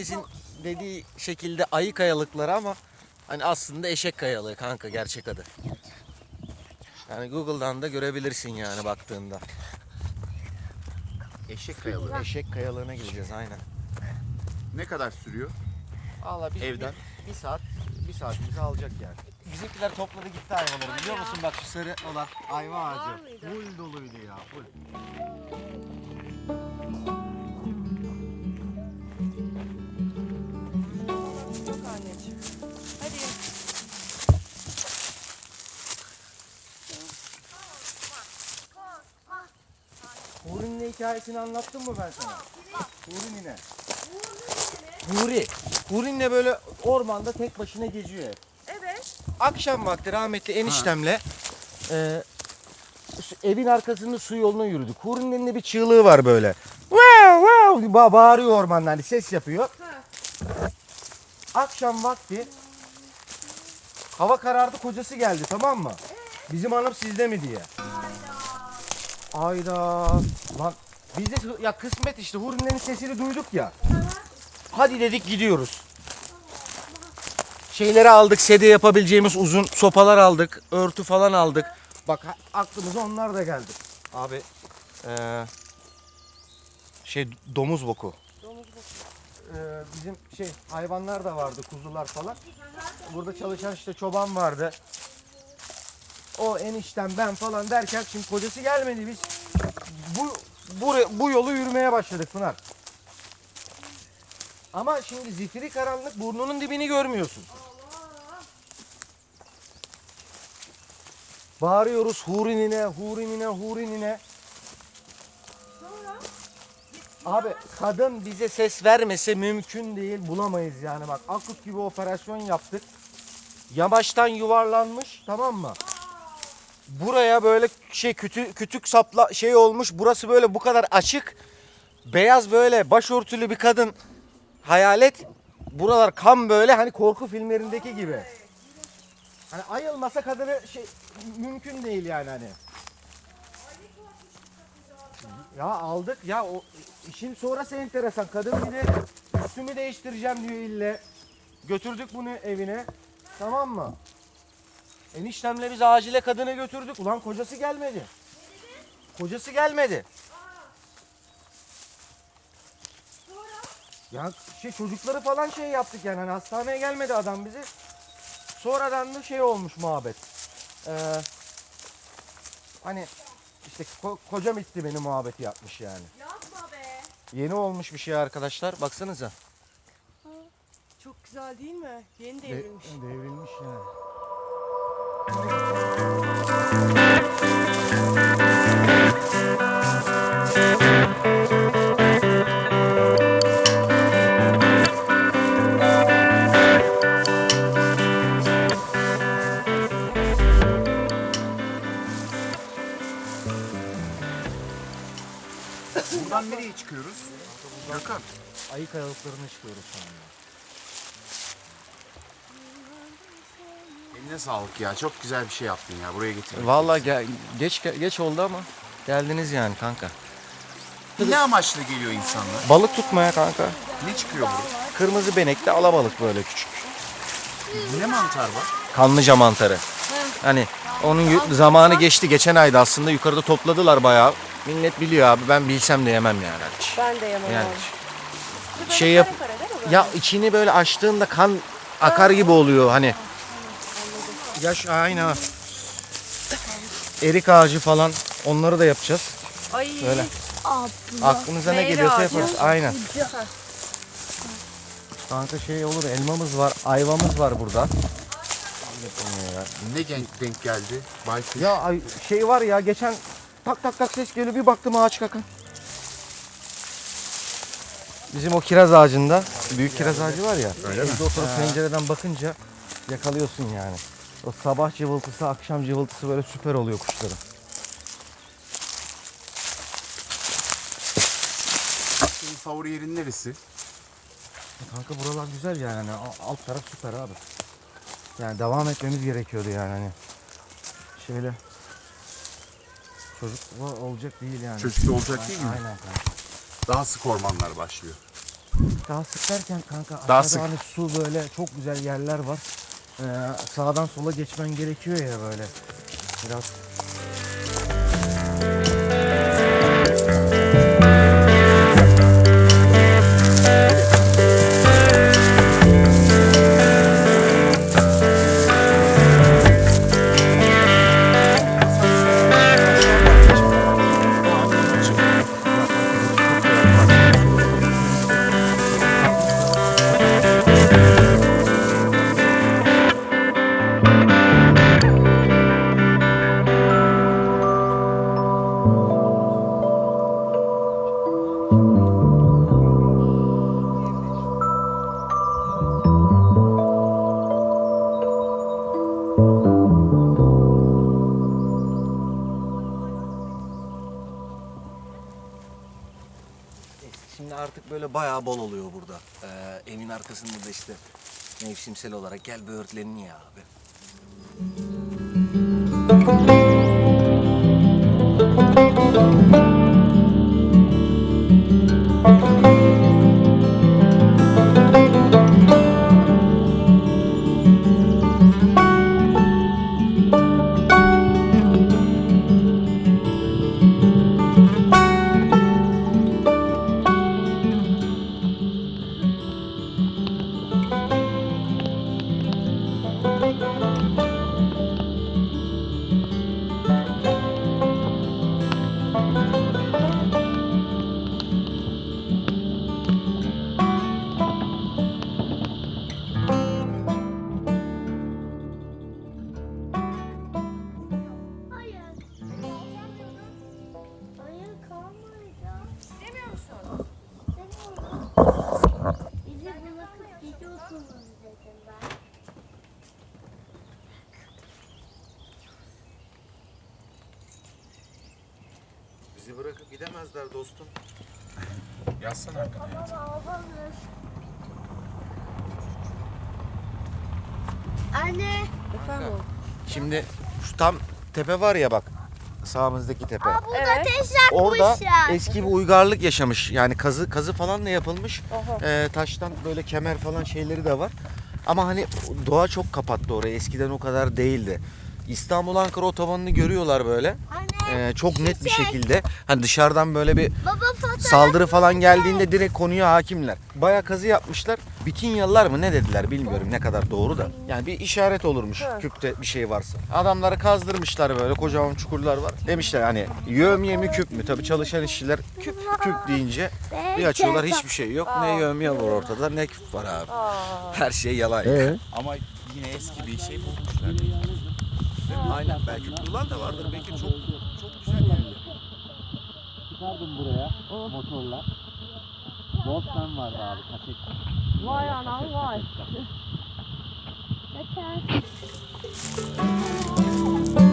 Herkesin dediği şekilde ayı kayalıkları ama hani aslında eşek kayalığı kanka gerçek adı. Yani Google'dan da görebilirsin yani baktığında. Eşek kayalığı. Eşek kayalığına gideceğiz aynen. Ne kadar sürüyor? Valla bir, Evden. bir, bir saat, bir saatimizi alacak yani. Bizimkiler topladı gitti ayvaları biliyor musun? Bak şu sarı olan ayva ağacı. Full doluydu ya full. Huri'nin hikayesini anlattım mı ben sana? Huri nine. Huri. Huri'nin böyle ormanda tek başına geziyor hep. Evet. Akşam vakti rahmetli eniştemle e, evin arkasında su yoluna yürüdük. Huri'nin elinde bir çığlığı var böyle. Wow, wow, ba- bağırıyor ormandan hani ses yapıyor. Akşam vakti hava karardı kocası geldi tamam mı? Bizim hanım sizde mi diye. Ayda. Lan biz de ya kısmet işte Huri'nin sesini duyduk ya. Hadi dedik gidiyoruz. Şeyleri aldık, sede yapabileceğimiz uzun sopalar aldık, örtü falan aldık. Bak aklımıza onlar da geldi. Abi eee, şey domuz boku. Domuz boku. Eee, bizim şey hayvanlar da vardı, kuzular falan. Burada çalışan işte çoban vardı. O enişten ben falan derken şimdi kocası gelmedi biz. Bu bu, bu yolu yürümeye başladık Pınar. Ama şimdi zifiri karanlık burnunun dibini görmüyorsun. Bağırıyoruz hurinine, hurinine, hurinine. Abi kadın bize ses vermese mümkün değil bulamayız yani bak akut gibi operasyon yaptık. Yamaçtan yuvarlanmış tamam mı? Buraya böyle şey kütü, kütük sapla şey olmuş. Burası böyle bu kadar açık. Beyaz böyle başörtülü bir kadın hayal et. Buralar kan böyle hani korku filmlerindeki gibi. Hani ayılmasa kadını şey mümkün değil yani hani. Ya aldık ya o işin sonrası enteresan. Kadın bir de üstümü değiştireceğim diyor ille. Götürdük bunu evine. Tamam mı? Eniştemle biz acile kadını götürdük. Ulan kocası gelmedi. Kocası gelmedi. Ya şey çocukları falan şey yaptık yani hani hastaneye gelmedi adam bizi. Sonradan da şey olmuş muhabbet. Ee, hani işte ko- kocam itti beni muhabbeti yapmış yani. Yapma be. Yeni olmuş bir şey arkadaşlar. Baksanıza. Çok güzel değil mi? Yeni devrilmiş. devrilmiş yani. Buradan nereye çıkıyoruz? Gökhan. Ayı kayalıklarına çıkıyoruz şu anda. Eline sağlık ya. Çok güzel bir şey yaptın ya. Buraya getirdin. Vallahi ge- geç geç oldu ama geldiniz yani kanka. Ne amaçla geliyor insanlar? Balık tutmaya kanka. Ne çıkıyor burada? Kırmızı benekli alabalık böyle küçük. Ne mantar var? Kanlıca mantarı. Hani onun yu- zamanı geçti. Geçen ayda aslında yukarıda topladılar bayağı. Millet biliyor abi. Ben bilsem de yemem yani. hiç. Ben de yemem Yani abi. Şey yap- ya içini böyle açtığında kan akar gibi oluyor hani. Yaş aynı. ha. Erik ağacı falan onları da yapacağız. Ay. Böyle. Abla. Aklınıza ne Meyve geliyorsa ağacı. yaparız. Aynen. Kanka şey olur elmamız var, ayvamız var burada. Ne genç denk geldi? Baykuş. Ya ay, şey var ya geçen tak tak tak ses geliyor bir baktım ağaç kakan. Bizim o kiraz ağacında büyük kiraz ağacı var ya. Öyle mi? oturup pencereden bakınca yakalıyorsun yani. O sabah cıvıltısı, akşam cıvıltısı böyle süper oluyor kuşların. Senin favori yerin neresi? Kanka buralar güzel yani. A- alt taraf süper abi. Yani devam etmemiz gerekiyordu yani hani. Şöyle çocuk olacak değil yani. Çocuk olacak değil mi? Aynen kanka. Daha sık ormanlar başlıyor. Daha sık derken kanka Daha sık. hani su böyle çok güzel yerler var. Ee, sağdan sola geçmen gerekiyor ya böyle. Biraz böyle bayağı bol oluyor burada. Ee, evin arkasında da işte mevsimsel olarak gel böğürtlenin ya abi. Bizi bırakıp gidemezler dostum. Yazsana arkana. Babamız. Anne. Efendim. Şimdi şu tam tepe var ya bak. Sağımızdaki tepe. Aa, burada Evet. ateş Orada yakmışlar. eski bir uygarlık yaşamış. Yani kazı kazı falan da yapılmış. Ee, taştan böyle kemer falan şeyleri de var. Ama hani doğa çok kapattı orayı. Eskiden o kadar değildi. İstanbul Ankara otobanını görüyorlar böyle. Anne. Ee, çok net bir şekilde. Hani dışarıdan böyle bir saldırı falan geldiğinde direkt konuya hakimler. Baya kazı yapmışlar. Bitinyalılar mı ne dediler bilmiyorum ne kadar doğru da. Yani bir işaret olurmuş küpte bir şey varsa. Adamları kazdırmışlar böyle kocaman çukurlar var. Demişler hani yövmiye mi küp mü? Tabii çalışan işçiler küp küp deyince bir açıyorlar hiçbir şey yok. Ne yövmiye var ortada ne küp var abi. Her şey yalan. Ama yine eski bir şey bulmuşlar. Aynen belki kurulan da vardır. Belki çok. Çıkardım buraya oh. motorla. Walkman vardı abi kaset. Vay anam vay. Ne